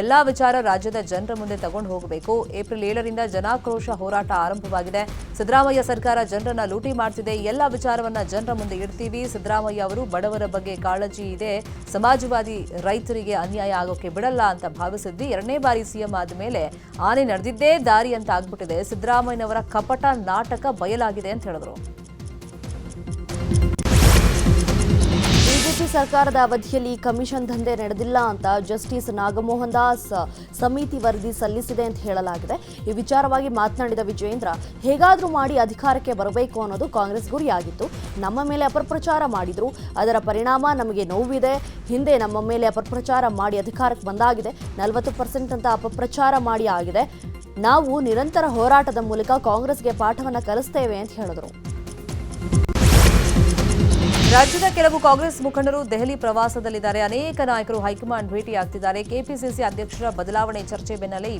Speaker 1: ಎಲ್ಲ ವಿಚಾರ ರಾಜ್ಯದ ಜನರ ಮುಂದೆ ತಗೊಂಡು ಹೋಗಬೇಕು. ಏಪ್ರಿಲ್ ಏಳರಿಂದ ಜನಾಕ್ರೋಶ ಹೋರಾಟ ಆರಂಭವಾಗಿದೆ. ಸಿದ್ದರಾಮಯ್ಯ ಸರ್ಕಾರ ಜನರನ್ನ ಲೂಟಿ ಮಾಡ್ತಿದೆ. ಎಲ್ಲ ವಿಚಾರವನ್ನ ಜನರ ಮುಂದೆ ಇಡ್ತೀವಿ. ಸಿದ್ದರಾಮಯ್ಯ ಅವರು ಬಡವರ ಬಗ್ಗೆ ಕಾಳಜಿ ಇದೆ. ಸಮಾಜವಾದಿ ರೈತರಿಗೆ ಅನ್ಯಾಯ ಆಗೋಕೆ ಬಿಡಲ್ಲ ಅಂತ ಭಾವಿಸಿದ್ವಿ. ಎರಡನೇ ಬಾರಿ ಸಿಎಂ ಆದ ಮೇಲೆ ಆನೆ ನಡೆದಿದ್ದೇ ದಾರಿ ಅಂತ ಆಗ್ಬಿಟ್ಟಿದೆ. ಸಿದ್ದರಾಮಯ್ಯನವರ ಕಪಟ ನಾಟಕ ಬಯಲಾಗಿದೆ ಅಂತ ಹೇಳಿದ್ರು.
Speaker 2: ಸರ್ಕಾರದ ಅವಧಿಯಲ್ಲಿ ಕಮಿಷನ್ ದಂಧೆ ನಡೆದಿಲ್ಲ ಅಂತ ಜಸ್ಟಿಸ್ ನಾಗಮೋಹನ್ ದಾಸ್ ಸಮಿತಿ ವರದಿ ಸಲ್ಲಿಸಿದೆ ಅಂತ ಹೇಳಲಾಗಿದೆ. ಈ ವಿಚಾರವಾಗಿ ಮಾತನಾಡಿದ ವಿಜಯೇಂದ್ರ, ಹೇಗಾದರೂ ಮಾಡಿ ಅಧಿಕಾರಕ್ಕೆ ಬರಬೇಕು ಅನ್ನೋದು ಕಾಂಗ್ರೆಸ್ ಗುರಿಯಾಗಿತ್ತು. ನಮ್ಮ ಮೇಲೆ ಅಪಪ್ರಚಾರ ಮಾಡಿದ್ರು. ಅದರ ಪರಿಣಾಮ ನಮಗೆ ನೋವಿದೆ. ಹಿಂದೆ ನಮ್ಮ ಮೇಲೆ ಅಪಪ್ರಚಾರ ಮಾಡಿ ಅಧಿಕಾರಕ್ಕೆ ಬಂದಾಗಿದೆ. ನಲವತ್ತು ಪರ್ಸೆಂಟ್ ಅಂತ ಅಪಪ್ರಚಾರ ಮಾಡಿ ಆಗಿದೆ. ನಾವು ನಿರಂತರ ಹೋರಾಟದ ಮೂಲಕ ಕಾಂಗ್ರೆಸ್ಗೆ ಪಾಠವನ್ನು ಕಲಿಸ್ತೇವೆ ಅಂತ ಹೇಳಿದ್ರು.
Speaker 1: ರಾಜ್ಯದ ಕೆಲವು ಕಾಂಗ್ರೆಸ್ ಮುಖಂಡರು ದೆಹಲಿ ಪ್ರವಾಸದಲ್ಲಿದ್ದಾರೆ. ಅನೇಕ ನಾಯಕರು ಹೈಕಮಾಂಡ್ ಭೇಟಿಯಾಗ್ತಿದ್ದಾರೆ. ಕೆಪಿಸಿಸಿ ಅಧ್ಯಕ್ಷರ ಬದಲಾವಣೆ ಚರ್ಚೆ ಬೆನ್ನಲ್ಲೇ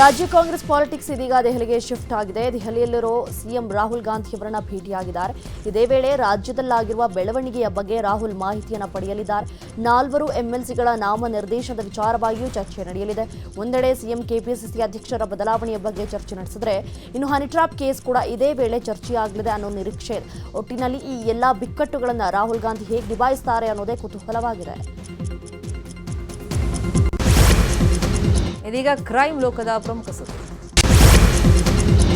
Speaker 2: ರಾಜ್ಯ ಕಾಂಗ್ರೆಸ್ ಪಾಲಿಟಿಕ್ಸ್ ಇದೀಗ ದೆಹಲಿಗೆ ಶಿಫ್ಟ್ ಆಗಿದೆ. ದೆಹಲಿಯಲ್ಲಿರೋ ಸಿಎಂ ರಾಹುಲ್ ಗಾಂಧಿಯವರನ್ನ ಭೇಟಿಯಾಗಿದ್ದಾರೆ. ಇದೇ ವೇಳೆ ರಾಜ್ಯದಲ್ಲಾಗಿರುವ ಬೆಳವಣಿಗೆಯ ಬಗ್ಗೆ ರಾಹುಲ್ ಮಾಹಿತಿಯನ್ನು ಪಡೆಯಲಿದ್ದಾರೆ. ನಾಲ್ವರು ಎಂಎಲ್ಸಿಗಳ ನಾಮನಿರ್ದೇಶನದ ವಿಚಾರವಾಗಿಯೂ ಚರ್ಚೆ ನಡೆಯಲಿದೆ. ಒಂದೆಡೆ ಸಿಎಂ ಕೆಪಿಸಿಸಿ ಅಧ್ಯಕ್ಷರ ಬದಲಾವಣೆಯ ಬಗ್ಗೆ ಚರ್ಚೆ ನಡೆಸಿದ್ರೆ ಇನ್ನು ಹನಿಟ್ರಾಪ್ ಕೇಸ್ ಕೂಡ ಇದೇ ವೇಳೆ ಚರ್ಚೆಯಾಗಲಿದೆ ಅನ್ನೋ ನಿರೀಕ್ಷೆ ಒಟ್ಟಿನಲ್ಲಿ ಈ ಎಲ್ಲಾ ಬಿಕ್ಕಟ್ಟುಗಳನ್ನು ರಾಹುಲ್ ಗಾಂಧಿ ಹೇಗೆ ನಿಭಾಯಿಸ್ತಾರೆ ಅನ್ನೋದೇ ಕುತೂಹಲವಾಗಿದೆ.
Speaker 1: ಇದೀಗ ಕ್ರೈಮ್ ಲೋಕದ ಪ್ರಮುಖ ಸುದ್ದಿ.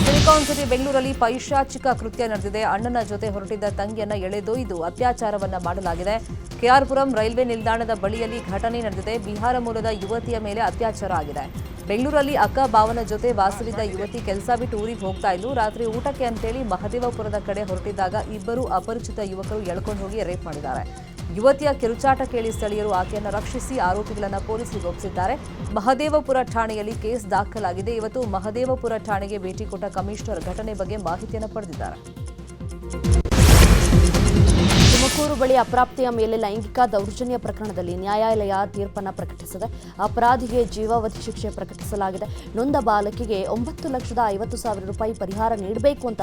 Speaker 1: ಸಿಲಿಕಾನ್ ಸಿಟಿ, ಬೆಂಗಳೂರಲ್ಲಿ ಪೈಶಾಚಿಕ ಕೃತ್ಯ ನಡೆದಿದೆ. ಅಣ್ಣನ ಜೊತೆ ಹೊರಟಿದ್ದ ತಂಗಿಯನ್ನ ಎಳೆದೊಯ್ದು ಅತ್ಯಾಚಾರವನ್ನ ಮಾಡಲಾಗಿದೆ. ಕೆಆರ್ಪುರಂ ರೈಲ್ವೆ ನಿಲ್ದಾಣದ ಬಳಿಯಲ್ಲಿ ಘಟನೆ ನಡೆದಿದೆ. ಬಿಹಾರ ಮೂಲದ ಯುವತಿಯ ಮೇಲೆ ಅತ್ಯಾಚಾರ ಆಗಿದೆ. ಬೆಂಗಳೂರಲ್ಲಿ ಅಕ್ಕ ಬಾವನ ಜೊತೆ ವಾಸವಿದ್ದ ಯುವತಿ ಕೆಲಸ ಬಿಟ್ಟು ಊರಿಗೆ ಹೋಗ್ತಾ ಇದ್ದು ರಾತ್ರಿ ಊಟಕ್ಕೆ ಅಂತೇಳಿ ಮಹದೇವಪುರದ ಕಡೆ ಹೊರಟಿದ್ದಾಗ ಇಬ್ಬರು ಅಪರಿಚಿತ ಯುವಕರು ಎಳ್ಕೊಂಡು ಹೋಗಿ ರೇಪ್ ಮಾಡಿದ್ದಾರೆ. ಯುವತಿಯ ಕಿರುಚಾಟ ಕೇಳಿ ಸ್ಥಳೀಯರು ಆಕೆಯನ್ನು ರಕ್ಷಿಸಿ ಆರೋಪಿಗಳನ್ನು ಪೊಲೀಸರಿಗೆ ಒಪ್ಪಿಸಿದ್ದಾರೆ. ಮಹದೇವಪುರ ಠಾಣೆಯಲ್ಲಿ ಕೇಸ್ ದಾಖಲಾಗಿದೆ. ಇವತ್ತು ಮಹದೇವಪುರ ಠಾಣೆಗೆ ಭೇಟಿ ಕೊಟ್ಟ ಕಮಿಷನರ್ ಘಟನೆ ಬಗ್ಗೆ ಮಾಹಿತಿಯನ್ನು ಪಡೆದಿದ್ದಾರೆ.
Speaker 2: ತುಮಕೂರು ಬಳಿ ಅಪ್ರಾಪ್ತಿಯ ಮೇಲೆ ಲೈಂಗಿಕ ದೌರ್ಜನ್ಯ ಪ್ರಕರಣದಲ್ಲಿ ನ್ಯಾಯಾಲಯ ತೀರ್ಪನ್ನು ಪ್ರಕಟಿಸಿದೆ. ಅಪರಾಧಿಗೆ ಜೀವಾವಧಿ ಶಿಕ್ಷೆ ಪ್ರಕಟಿಸಲಾಗಿದೆ. ನೊಂದ ಬಾಲಕಿಗೆ ಒಂಬತ್ತು ಲಕ್ಷದ ಐವತ್ತು ಸಾವಿರ ರೂಪಾಯಿ ಪರಿಹಾರ ನೀಡಬೇಕು ಅಂತ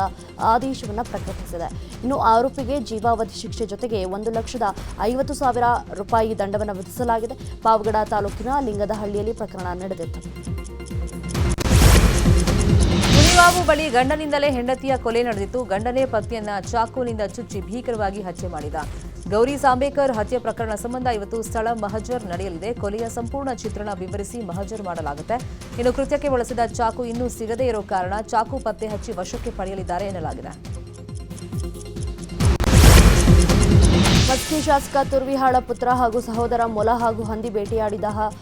Speaker 2: ಆದೇಶವನ್ನು ಪ್ರಕಟಿಸಿದೆ. ಇನ್ನು ಆರೋಪಿಗೆ ಜೀವಾವಧಿ ಶಿಕ್ಷೆ ಜೊತೆಗೆ ಒಂದು ಲಕ್ಷದ ಐವತ್ತು ಸಾವಿರ ರೂಪಾಯಿ ದಂಡವನ್ನು ವಿಧಿಸಲಾಗಿದೆ. ಪಾವಗಡ ತಾಲೂಕಿನ ಲಿಂಗದಹಳ್ಳಿಯಲ್ಲಿ ಪ್ರಕರಣ ನಡೆದಿತ್ತು.
Speaker 1: ಮುನಿವಾವು ಬಳಿ ಗಂಡನಿಂದಲೇ ಹೆಂಡತಿಯ ಕೊಲೆ ನಡೆದಿತ್ತು. ಗಂಡನೇ ಪತ್ನಿಯನ್ನ ಚಾಕುವಿನಿಂದ ಚುಚ್ಚಿ ಭೀಕರವಾಗಿ ಹತ್ಯೆ ಮಾಡಿದ. ಗೌರಿ ಸಾಂಬೇಕರ್ ಹತ್ಯೆ ಪ್ರಕರಣ ಸಂಬಂಧ ಇವತ್ತು ಸ್ಥಳ ಮಹಜರ್ ನಡೆಯಲಿದೆ. ಕೊಲೆಯ ಸಂಪೂರ್ಣ ಚಿತ್ರಣ ವಿವರಿಸಿ ಮಹಜರ್ ಮಾಡಲಾಗುತ್ತೆ. ಇನ್ನು ಕೃತ್ಯಕ್ಕೆ ಬಳಸಿದ ಚಾಕು ಇನ್ನೂ ಸಿಗದೇ ಇರೋ ಕಾರಣ ಚಾಕು ಪತ್ತೆ ಹಚ್ಚಿ ವಶಕ್ಕೆ ಪಡೆಯಲಿದ್ದಾರೆ ಎನ್ನಲಾಗಿದೆ.
Speaker 2: ಮಸ್ಕಿ ಶಾಸಕ ತುರ್ವಿಹಾಳ ಪುತ್ರ ಹಾಗೂ ಸಹೋದರ ಮೊಲ ಹಾಗೂ ಹಂದಿ ಬೇಟೆಯಾಡಿದ ಹ-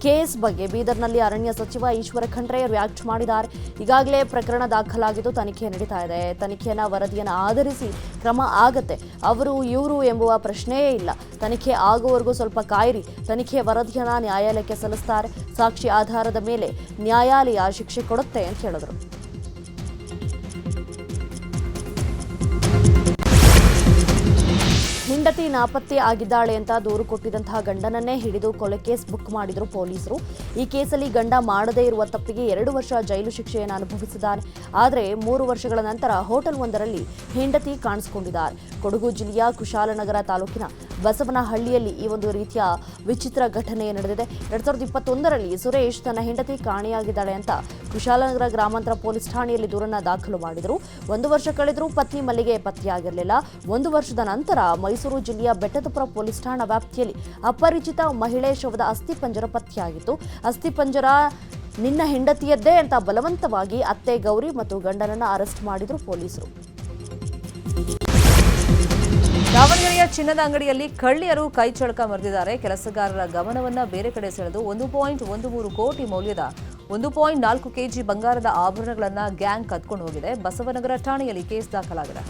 Speaker 2: ಕೇಸ್ ಬಗ್ಗೆ ಬೀದರ್ನಲ್ಲಿ ಅರಣ್ಯ ಸಚಿವ ಈಶ್ವರ ಖಂಡ್ರೆ ರಿಯಾಕ್ಟ್ ಮಾಡಿದ್ದಾರೆ. ಈಗಾಗಲೇ ಪ್ರಕರಣ ದಾಖಲಾಗಿದ್ದು ತನಿಖೆ ನಡೀತಾ ಇದೆ. ತನಿಖೆಯನ್ನ ವರದಿಯನ್ನು ಆಧರಿಸಿ ಕ್ರಮ ಆಗತ್ತೆ. ಅವರು ಇವರು ಎಂಬುವ ಪ್ರಶ್ನೆಯೇ ಇಲ್ಲ. ತನಿಖೆ ಆಗುವವರೆಗೂ ಸ್ವಲ್ಪ ಕಾಯಿರಿ. ತನಿಖೆ ವರದಿಯನ್ನ ನ್ಯಾಯಾಲಯಕ್ಕೆ ಸಲ್ಲಿಸ್ತಾರೆ. ಸಾಕ್ಷಿ ಆಧಾರದ ಮೇಲೆ ನ್ಯಾಯಾಲಯ ಶಿಕ್ಷೆ ಕೊಡುತ್ತೆ ಅಂತ ಹೇಳಿದ್ರು. ಹೆಂಡತಿ ನಾಪತ್ತೆ ಆಗಿದ್ದಾಳೆ ಅಂತ ದೂರು ಕೊಟ್ಟಿದ್ದಂತಹ ಗಂಡನನ್ನೇ ಹಿಡಿದು ಕೊಲೆ ಕೇಸ್ ಬುಕ್ ಮಾಡಿದ್ರು ಪೊಲೀಸರು. ಈ ಕೇಸಲ್ಲಿ ಗಂಡ ಮಾಡದೇ ಇರುವ ತಪ್ಪಿಗೆ ಎರಡು ವರ್ಷ ಜೈಲು ಶಿಕ್ಷೆಯನ್ನು ಅನುಭವಿಸಿದ್ದಾನೆ ಆದರೆ ಮೂರು ವರ್ಷಗಳ ನಂತರ ಹೋಟೆಲ್ ಒಂದರಲ್ಲಿ ಹೆಂಡತಿ ಕಾಣಿಸಿಕೊಂಡಿದ್ದಾರೆ. ಕೊಡಗು ಜಿಲ್ಲೆಯ ಕುಶಾಲನಗರ ತಾಲೂಕಿನ ಬಸವನಹಳ್ಳಿಯಲ್ಲಿ ಈ ಒಂದು ರೀತಿಯ ವಿಚಿತ್ರ ಘಟನೆ ನಡೆದಿದೆ. ಎರಡ್ ಸಾವಿರದ ಇಪ್ಪತ್ತೊಂದರಲ್ಲಿ ಸುರೇಶ್ ತನ್ನ ಹೆಂಡತಿ ಕಾಣೆಯಾಗಿದ್ದಾಳೆ ಅಂತ ಕುಶಾಲನಗರ ಗ್ರಾಮಾಂತರ ಪೊಲೀಸ್ ಠಾಣೆಯಲ್ಲಿ ದೂರನ್ನ ದಾಖಲು ಮಾಡಿದರು. ಒಂದು ವರ್ಷ ಕಳೆದರೂ ಪತ್ನಿ ಮಲ್ಲಿಗೆ ಪತ್ತೆಯಾಗಿರಲಿಲ್ಲ ಒಂದು ವರ್ಷದ ನಂತರ ಮೈಸೂರು ಜಿಲ್ಲೆಯ ಬೆಟ್ಟದಪುರ ಪೊಲೀಸ್ ಠಾಣಾ ವ್ಯಾಪ್ತಿಯಲ್ಲಿ ಅಪರಿಚಿತ ಮಹಿಳೆ ಶವದ ಅಸ್ಥಿಪಂಜರ ಪತ್ತೆಯಾಗಿತ್ತು. ಅಸ್ಥಿಪಂಜರ ನಿನ್ನ ಹೆಂಡತಿಯದ್ದೇ ಅಂತ ಬಲವಂತವಾಗಿ ಅತ್ತೆ ಗೌರಿ ಮತ್ತು ಗಂಡನನ್ನು ಅರೆಸ್ಟ್ ಮಾಡಿದ್ರು ಪೊಲೀಸರು.
Speaker 1: ದಾವಣಗೆರೆಯ ಚಿನ್ನದ ಅಂಗಡಿಯಲ್ಲಿ ಕಳ್ಳಿಯರು ಕೈಚಳಕ ಮರೆದಿದ್ದಾರೆ ಕೆಲಸಗಾರರ ಗಮನವನ್ನ ಬೇರೆ ಕಡೆ ಸೆಳೆದು ಒಂದು ಪಾಯಿಂಟ್ ಒಂದು ಮೂರು ಕೋಟಿ ಮೌಲ್ಯದ ಒಂದು ಪಾಯಿಂಟ್ ನಾಲ್ಕು ಕೆಜಿ ಬಂಗಾರದ ಆಭರಣಗಳನ್ನು ಗ್ಯಾಂಗ್ ಕದ್ಕೊಂಡು ಹೋಗಿದೆ. ಬಸವನಗರ ಠಾಣೆಯಲ್ಲಿ ಕೇಸ್ ದಾಖಲಾಗಿದೆ.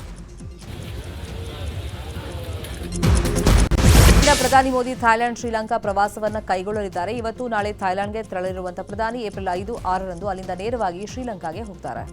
Speaker 1: ಪ್ರಧಾನಿ ಮೋದಿ ಥಾಯ್ಲೆಂಡ್, ಶ್ರೀಲಂಕಾ ಪ್ರವಾಸವನ್ನು ಕೈಗೊಳ್ಳಲಿದ್ದಾರೆ. ಇವತ್ತು ನಾಳೆ ಥಾಯ್ಲೆಂಡ್ಗೆ ತೆರಳಿರುವಂತಹ ಪ್ರಧಾನಿ ಏಪ್ರಿಲ್ ಐದು, ಆರರಂದು ಅಲ್ಲಿಂದ ನೇರವಾಗಿ ಶ್ರೀಲಂಕಾಗೆ ಹೋಗ್ತಾರೆ.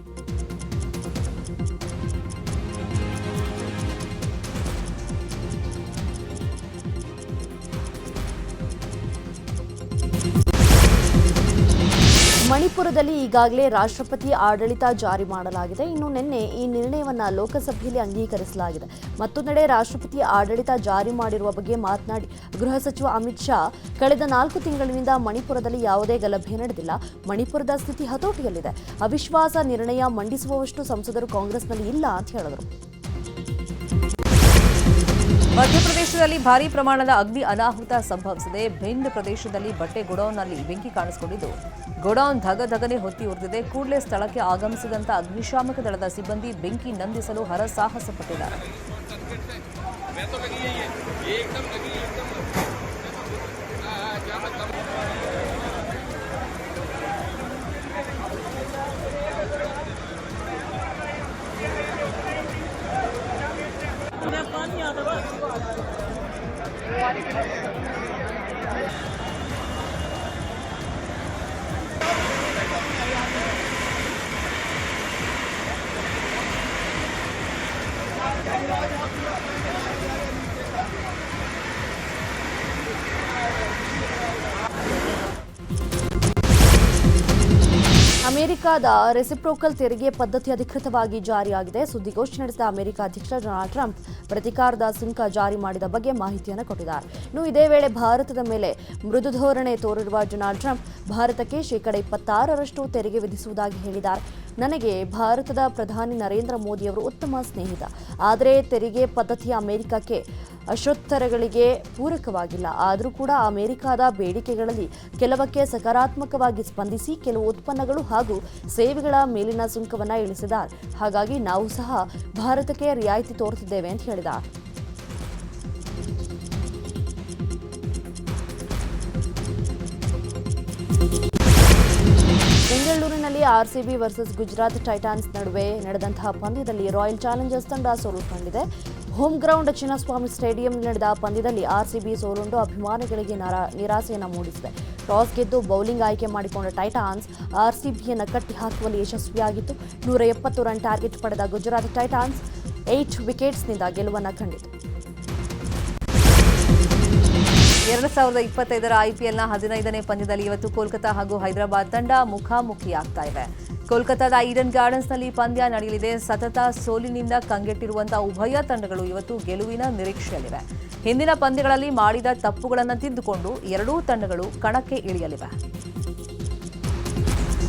Speaker 2: ಮಣಿಪುರದಲ್ಲಿ ಈಗಾಗಲೇ ರಾಷ್ಟ್ರಪತಿ ಆಡಳಿತ ಜಾರಿ ಮಾಡಲಾಗಿದೆ. ಇನ್ನು ನಿನ್ನೆ ಈ ನಿರ್ಣಯವನ್ನು ಲೋಕಸಭೆಯಲ್ಲಿ ಅಂಗೀಕರಿಸಲಾಗಿದೆ. ಮತ್ತೊಂದೆಡೆ ರಾಷ್ಟ್ರಪತಿ ಆಡಳಿತ ಜಾರಿ ಮಾಡಿರುವ ಬಗ್ಗೆ ಮಾತನಾಡಿ, ಗೃಹ ಸಚಿವ ಅಮಿತ್ ಶಾ ಕಳೆದ ನಾಲ್ಕು ತಿಂಗಳಿನಿಂದ ಮಣಿಪುರದಲ್ಲಿ ಯಾವುದೇ ಗಲಭೆ ನಡೆದಿಲ್ಲ. ಮಣಿಪುರದ ಸ್ಥಿತಿ ಹತೋಟಿಯಲ್ಲಿದೆ. ಅವಿಶ್ವಾಸ ನಿರ್ಣಯ ಮಂಡಿಸುವಷ್ಟು ಸಂಸದರು ಕಾಂಗ್ರೆಸ್ನಲ್ಲಿ ಇಲ್ಲ ಅಂತ ಹೇಳಿದರು.
Speaker 1: ಮಧ್ಯಪ್ರದೇಶದಲ್ಲಿ ಭಾರೀ ಪ್ರಮಾಣದ ಅಗ್ನಿ ಅನಾಹುತ ಸಂಭವಿಸಿದೆ. ಭಿಂಡ್ ಪ್ರದೇಶದಲ್ಲಿ ಬಟ್ಟೆ ಗೋಡೌನ್ನಲ್ಲಿ ಬೆಂಕಿ ಕಾಣಿಸಿಕೊಂಡಿದ್ದು. ಗೋಡೌನ್ ಧಗಧಗನೆ ಹೊತ್ತಿ ಉರಿದಿದೆ. ಕೂಡಲೇ ಸ್ಥಳಕ್ಕೆ ಆಗಮಿಸಿದಂತ ಅಗ್ನಿಶಾಮಕ ದಳದ ಸಿಬ್ಬಂದಿ ಬೆಂಕಿ ನಂದಿಸಲು ಹರಸಾಹಸ ಪಟ್ಟಿದ್ದಾರೆ
Speaker 2: ಅಮೆರಿಕದ ರೆಸಿಪ್ರೋಕಲ್ ತೆರಿಗೆ ಪದ್ಧತಿ ಅಧಿಕೃತವಾಗಿ ಜಾರಿಯಾಗಿದೆ. ಸುದ್ದಿಗೋಷ್ಠಿ ನಡೆಸಿದ ಅಮೆರಿಕ ಅಧ್ಯಕ್ಷ ಡೊನಾಲ್ಡ್ ಟ್ರಂಪ್ ಪ್ರತಿಕಾರದ ಸುಂಕ ಜಾರಿ ಮಾಡಿದ ಬಗ್ಗೆ ಮಾಹಿತಿಯನ್ನು ಕೊಟ್ಟಿದ್ದಾರೆ. ಇನ್ನು ಇದೇ ವೇಳೆ ಭಾರತದ ಮೇಲೆ ಮೃದು ಧೋರಣೆ ತೋರಿರುವ ಡೊನಾಲ್ಡ್ ಟ್ರಂಪ್ ಭಾರತಕ್ಕೆ ಶೇಕಡ ಇಪ್ಪತ್ತಾರರಷ್ಟು ತೆರಿಗೆ ವಿಧಿಸುವುದಾಗಿ ಹೇಳಿದ್ದಾರೆ. ನನಗೆ ಭಾರತದ ಪ್ರಧಾನಿ ನರೇಂದ್ರ ಮೋದಿಯವರು ಉತ್ತಮ ಸ್ನೇಹಿತ. ಆದರೆ ತೆರಿಗೆ ಪದ್ಧತಿ ಅಮೆರಿಕಕ್ಕೆ ಅಶೋತ್ತರಗಳಿಗೆ ಪೂರಕವಾಗಿಲ್ಲ. ಆದರೂ ಕೂಡ ಅಮೆರಿಕದ ಬೇಡಿಕೆಗಳಲ್ಲಿ ಕೆಲವಕ್ಕೆ ಸಕಾರಾತ್ಮಕವಾಗಿ ಸ್ಪಂದಿಸಿ ಕೆಲವು ಉತ್ಪನ್ನಗಳು ಹಾಗೂ ಸೇವೆಗಳ ಮೇಲಿನ ಸುಂಕವನ್ನು ಇಳಿಸಿದ ಹಾಗಾಗಿ ನಾವು ಸಹ ಭಾರತಕ್ಕೆ ರಿಯಾಯಿತಿ ತೋರುತ್ತಿದ್ದೇವೆ ಅಂತ ಹೇಳಿದ ಬೆಂಗಳೂರಿನಲ್ಲಿ ಆರ್ಸಿಬಿ ವರ್ಸಸ್ ಗುಜರಾತ್ ಟೈಟಾನ್ಸ್ ನಡುವೆ ನಡೆದಂತಹ ಪಂದ್ಯದಲ್ಲಿ ರಾಯಲ್ ಚಾಲೆಂಜರ್ಸ್ ತಂಡ ಸೋಲು ಕಂಡಿದೆ ಹೋಮ್ ಗ್ರೌಂಡ್ ಚಿನ್ನಸ್ವಾಮಿ ಸ್ಟೇಡಿಯಂನಲ್ಲಿ ನಡೆದ ಪಂದ್ಯದಲ್ಲಿ ಆರ್ಸಿಬಿ ಸೋಲುಂಡು ಅಭಿಮಾನಿಗಳಿಗೆ ನರ- ನಿರಾಸೆಯನ್ನು ಮೂಡಿಸಿದೆ. ಟಾಸ್ ಗೆದ್ದು ಬೌಲಿಂಗ್ ಆಯ್ಕೆ ಮಾಡಿಕೊಂಡ ಟೈಟಾನ್ಸ್ ಆರ್ಸಿಬಿಯನ್ನು ಕಟ್ಟಿ ಹಾಕುವಲ್ಲಿ ಯಶಸ್ವಿಯಾಗಿತ್ತು. ನೂರ ಎಪ್ಪತ್ತು ರನ್ ಟಾರ್ಗೆಟ್ ಪಡೆದ ಗುಜರಾತ್ ಟೈಟಾನ್ಸ್ ಏಟ್ ವಿಕೆಟ್ಸ್ನಿಂದ ಗೆಲುವನ್ನು ಕಂಡಿತು.
Speaker 1: ಎರಡು ಸಾವಿರದ ಇಪ್ಪತ್ತೈದರ ಐಪಿಎಲ್ನ ಹದಿನೈದನೇ ಪಂದ್ಯದಲ್ಲಿ ಇವತ್ತು ಕೋಲ್ಕತಾ ಹಾಗೂ ಹೈದರಾಬಾದ್ ತಂಡ ಮುಖಾಮುಖಿಯಾಗ್ತಾ ಇವೆ. ಕೋಲ್ಕತಾದ ಈಡನ್ ಗಾರ್ಡನ್ಸ್ನಲ್ಲಿ ಪಂದ್ಯ ನಡೆಯಲಿದೆ. ಸತತ ಸೋಲಿನಿಂದ ಕಂಗೆಟ್ಟಿರುವಂತಹ ಉಭಯ ತಂಡಗಳು ಇವತ್ತು ಗೆಲುವಿನ ನಿರೀಕ್ಷೆಯಲ್ಲಿವೆ. ಹಿಂದಿನ ಪಂದ್ಯಗಳಲ್ಲಿ ಮಾಡಿದ ತಪ್ಪುಗಳನ್ನು ತಿದ್ದುಕೊಂಡು ಎರಡೂ ತಂಡಗಳು ಕಣಕ್ಕೆ ಇಳಿಯಲಿವೆ.